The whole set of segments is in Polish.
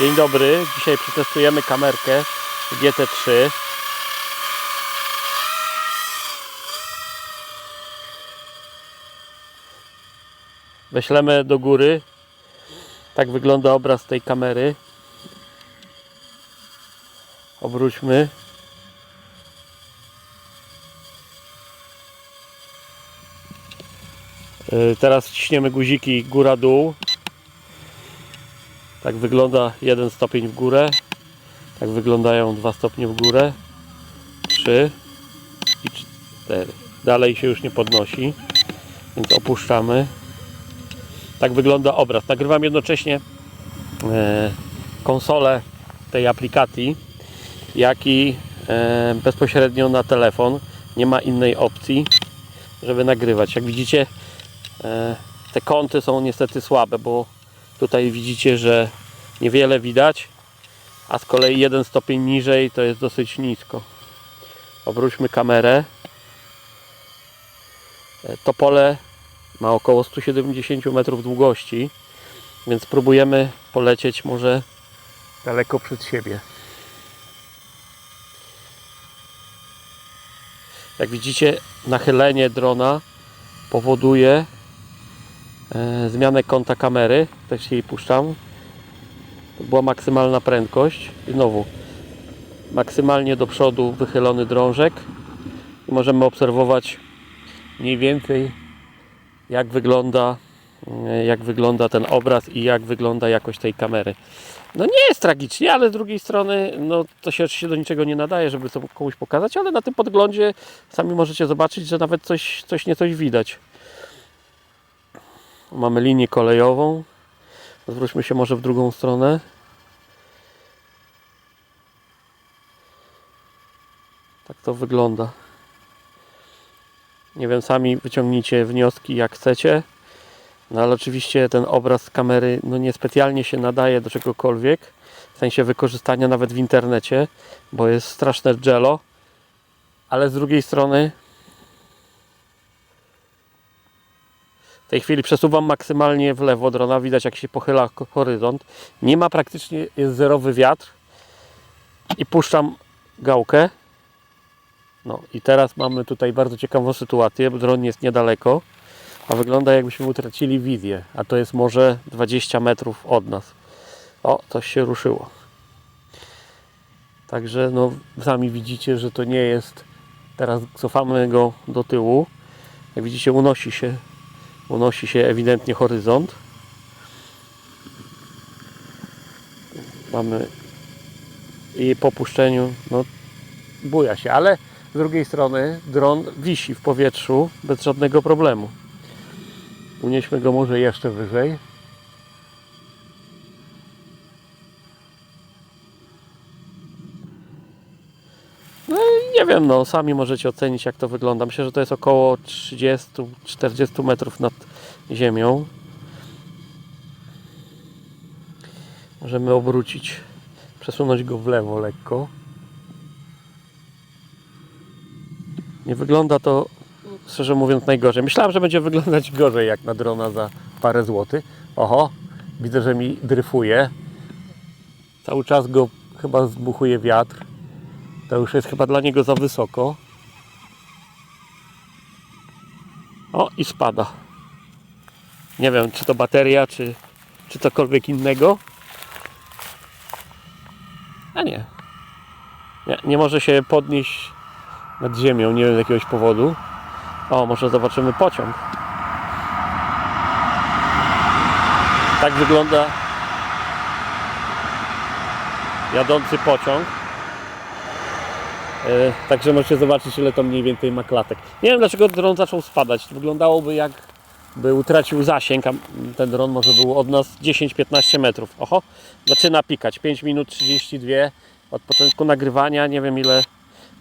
Dzień dobry, dzisiaj przetestujemy kamerkę GT3 Weślemy do góry. Tak wygląda obraz tej kamery. Obróćmy. Y, Teraz ciśniemy guziki góra-dół tak wygląda jeden stopień w górę. Tak wyglądają dwa stopnie w górę. Trzy i cztery. Dalej się już nie podnosi, więc opuszczamy. Tak wygląda obraz. Nagrywam jednocześnie e, konsolę tej aplikacji, jak i e, bezpośrednio na telefon. Nie ma innej opcji, żeby nagrywać. Jak widzicie, e, te kąty są niestety słabe, bo Tutaj widzicie, że niewiele widać, a z kolei jeden stopień niżej to jest dosyć nisko. Obróćmy kamerę. E, To pole ma około 170 metrów długości, więc spróbujemy polecieć może daleko przed siebie. Jak widzicie, nachylenie drona powoduje zmianę kąta kamery. Też jej puszczam. To była maksymalna prędkość. I znowu maksymalnie do przodu wychylony drążek. I możemy obserwować mniej więcej jak wygląda e, jak wygląda ten obraz i jak wygląda jakość tej kamery. No nie jest tragicznie, ale z drugiej strony no to się oczywiście do niczego nie nadaje, żeby to komuś pokazać, ale na tym podglądzie sami możecie zobaczyć, że nawet coś, coś nie coś widać. Mamy linię kolejową. Zwróćmy się może w drugą stronę. Tak to wygląda. Nie wiem, sami wyciągnijcie wnioski jak chcecie. No ale oczywiście ten obraz z kamery no niespecjalnie się nadaje do czegokolwiek. W sensie wykorzystania nawet w internecie, bo jest straszne jello. Ale z drugiej strony W tej chwili przesuwam maksymalnie w lewo drona, widać jak się pochyla horyzont. Nie ma praktycznie, jest zerowy wiatr. I puszczam gałkę. No i teraz mamy tutaj bardzo ciekawą sytuację, bo dron jest niedaleko, a wygląda jakbyśmy utracili wizję, a to jest może 20 metrów od nas. O, coś się ruszyło. Także no, sami widzicie, że to nie jest. Teraz cofamy go do tyłu. Jak widzicie, unosi się unosi się ewidentnie horyzont. Mamy i po puszczeniu no, buja się, ale z drugiej strony dron wisi w powietrzu bez żadnego problemu. Unieśmy go może jeszcze wyżej. No i nie wiem, no sami możecie ocenić jak to wygląda. Myślę, że to jest około 30-40 metrów nad ziemią. Możemy obrócić, przesunąć go w lewo lekko. Nie wygląda to, szczerze mówiąc, najgorzej. Myślałem, że będzie wyglądać gorzej jak na drona za parę złotych. Oho, widzę, że mi dryfuje. Cały czas go chyba zbuchuje wiatr. To już jest chyba dla niego za wysoko. O i spada. Nie wiem, czy to bateria, czy, czy cokolwiek innego. A nie. nie. Nie może się podnieść nad ziemią, nie wiem z jakiegoś powodu. O, może zobaczymy pociąg. Tak wygląda jadący pociąg. E, Także możecie zobaczyć ile to mniej więcej ma klatek. Nie wiem dlaczego dron zaczął spadać. Wyglądałoby jak by utracił zasięg, a ten dron może był od nas 10-15 metrów. Oho, zaczyna pikać. 5 minut 32 od początku nagrywania. Nie wiem ile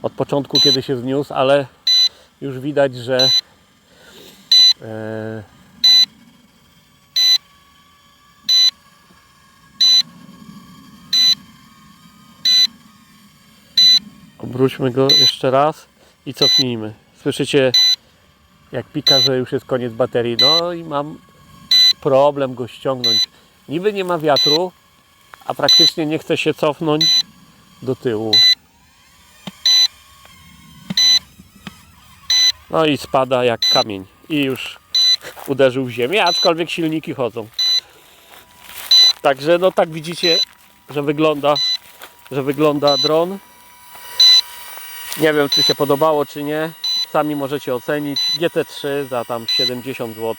od początku kiedy się zniósł, ale już widać, że e, Obróćmy go jeszcze raz i cofnijmy. Słyszycie jak pika, że już jest koniec baterii. No i mam problem go ściągnąć. Niby nie ma wiatru, a praktycznie nie chce się cofnąć do tyłu. No i spada jak kamień i już uderzył w ziemię, aczkolwiek silniki chodzą. Także no tak widzicie, że wygląda, że wygląda dron. Nie wiem czy się podobało czy nie. Sami możecie ocenić. GT3 za tam 70 zł.